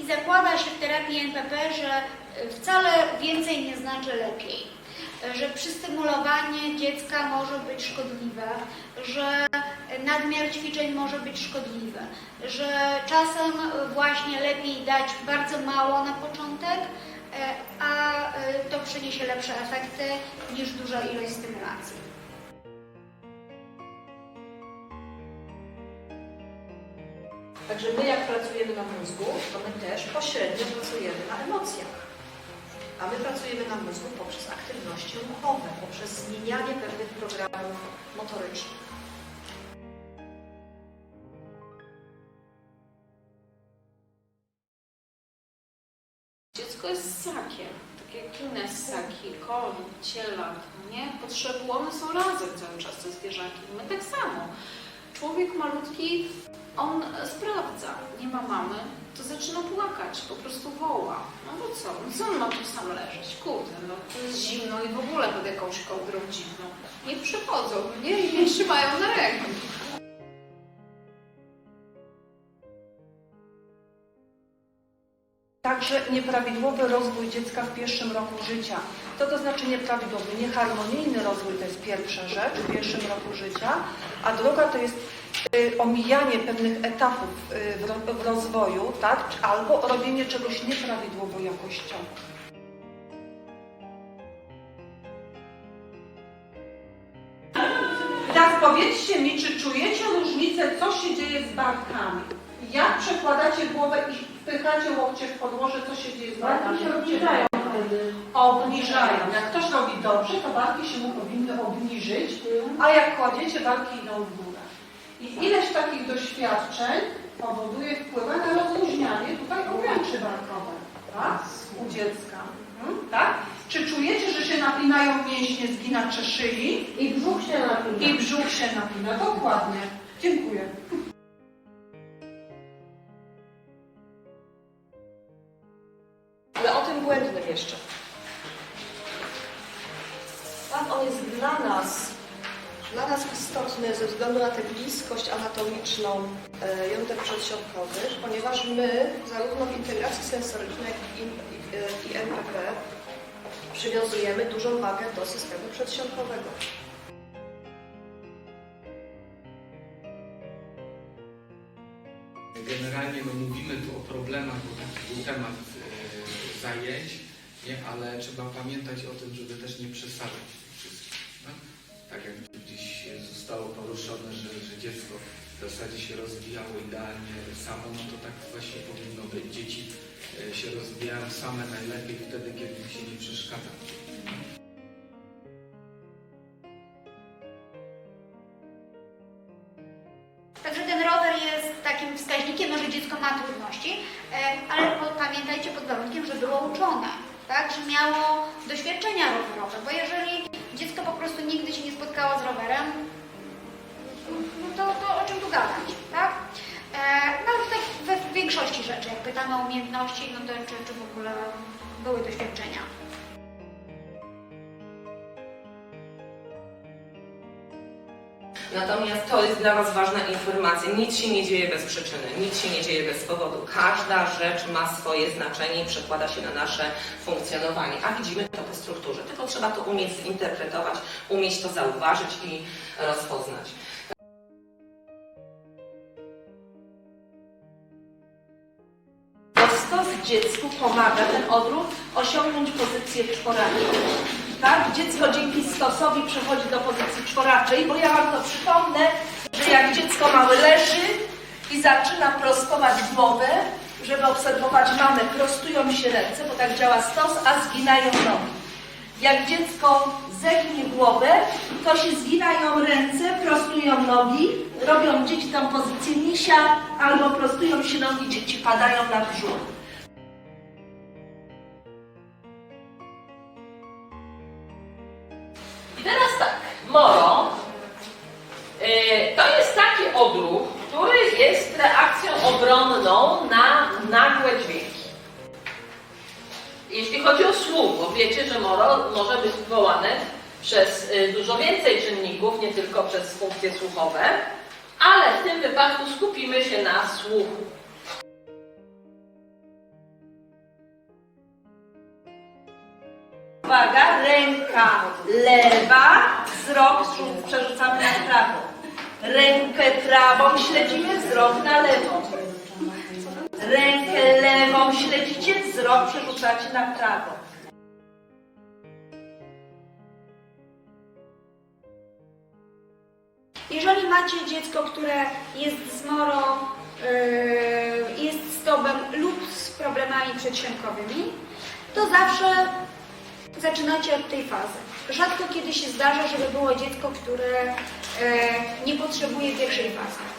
I zakłada się w terapii NPP, że y, wcale więcej nie znaczy lepiej. Y, Że przystymulowanie dziecka może być szkodliwe, że nadmiar ćwiczeń może być szkodliwy, że czasem właśnie lepiej dać bardzo mało na początek, y, a to przyniesie lepsze efekty niż duża ilość stymulacji. Także my jak pracujemy na mózgu, to my też pośrednio pracujemy na emocjach. A my pracujemy na mózgu poprzez aktywności ruchowe, poprzez zmienianie pewnych programów motorycznych. Dziecko jest ssakiem, takie kines ssaki, koń, cielak, nie? Potrzeby, one są razem cały czas, te zwierzaki. My tak samo. Człowiek malutki, on sprawdza, nie ma mamy, to zaczyna płakać, po prostu woła. No bo co? No co on ma tu sam leżeć? Kurde, no to jest zimno i w ogóle pod jakąś kołdrą dziwną. Niech przychodzą, nie? I mnie trzymają na ręku. Także nieprawidłowy rozwój dziecka w pierwszym roku życia. Co to znaczy nieprawidłowy? Nieharmonijny rozwój to jest pierwsza rzecz w pierwszym roku życia, a druga to jest omijanie pewnych etapów y, w, ro, w rozwoju, tak? Albo robienie czegoś nieprawidłowo jakościowo. Teraz powiedzcie mi, czy czujecie różnicę, co się dzieje z barkami? Jak przekładacie głowę i wpychacie łokcie w podłoże, co się dzieje z barkami? obniżają wtedy. Obniżają. Jak ktoś robi dobrze, to barki się mu powinny obniżyć, a jak kładziecie, barki idą w górę. I ileś takich doświadczeń powoduje, wpływa na rozluźnianie tutaj obręczy barkowe, tak? U dziecka. Mhm, tak? Czy czujecie, że się napinają mięśnie zginacze szyi I brzuch się napina. i brzuch się napina? Dokładnie. Dziękuję. Ale o tym błędnym jeszcze. Tak, on jest dla nas, dla nas istotny ze względu na tę bliskość anatomiczną e, jąder przedsionkowych, ponieważ my zarówno w integracji sensorycznej, jak i, NPP przywiązujemy dużą wagę do systemu przedsionkowego. Generalnie no, mówimy tu o problemach, bo taki był temat e, zajęć, nie? ale trzeba pamiętać o tym, żeby też nie przesadzać w tym wszystkim. No? Tak jak zostało poruszone, że, że dziecko w zasadzie się rozwijało idealnie samo, no to tak właśnie powinno być. Dzieci e, się rozwijają same najlepiej wtedy, kiedy im się nie przeszkadza. Także ten rower jest takim wskaźnikiem, że dziecko ma trudności, e, ale pamiętajcie pod warunkiem, że było uczone, tak, że miało doświadczenia rowerowe, bo jeżeli dziecko po prostu nigdy się nie spotkało z rowerem, no to, to o czym tu gadać, tak? E, No ale tak we większości rzeczy, jak pytamy o umiejętności, no to czy, czy w ogóle były doświadczenia. Natomiast to jest dla Was ważna informacja. Nic się nie dzieje bez przyczyny, nic się nie dzieje bez powodu. Każda rzecz ma swoje znaczenie i przekłada się na nasze funkcjonowanie. A widzimy to po strukturze. Tylko trzeba to umieć zinterpretować, umieć to zauważyć i rozpoznać. Stos dziecku pomaga ten odruch osiągnąć pozycję czworaczą. Tak? Dziecko dzięki stosowi przechodzi do pozycji czworaczej, bo ja Wam to przypomnę, że jak dziecko małe leży i zaczyna prostować głowę, żeby obserwować mamę, prostują się ręce, bo tak działa stos, a zginają nogi. Jak dziecko zegnie głowę, to się zginają ręce, prostują nogi, robią dzieci tam pozycję misia, albo prostują się nogi, dzieci padają na brzuch. jest reakcją obronną na nagłe dźwięki. Jeśli chodzi o słuch, bo wiecie, że moro może być wywołane przez y, dużo więcej czynników, nie tylko przez funkcje słuchowe, ale w tym wypadku skupimy się na słuchu. Uwaga, ręka lewa, wzrok przerzucamy na prawo. Rękę prawą śledzimy, wzrok na lewą. Rękę lewą śledzicie, wzrok przerzucacie na prawo. Jeżeli macie dziecko, które jest zmoro, yy, jest stobem lub z problemami przedsionkowymi, to zawsze zaczynacie od tej fazy. Rzadko kiedy się zdarza, żeby było dziecko, które e, nie potrzebuje pierwszej fazy.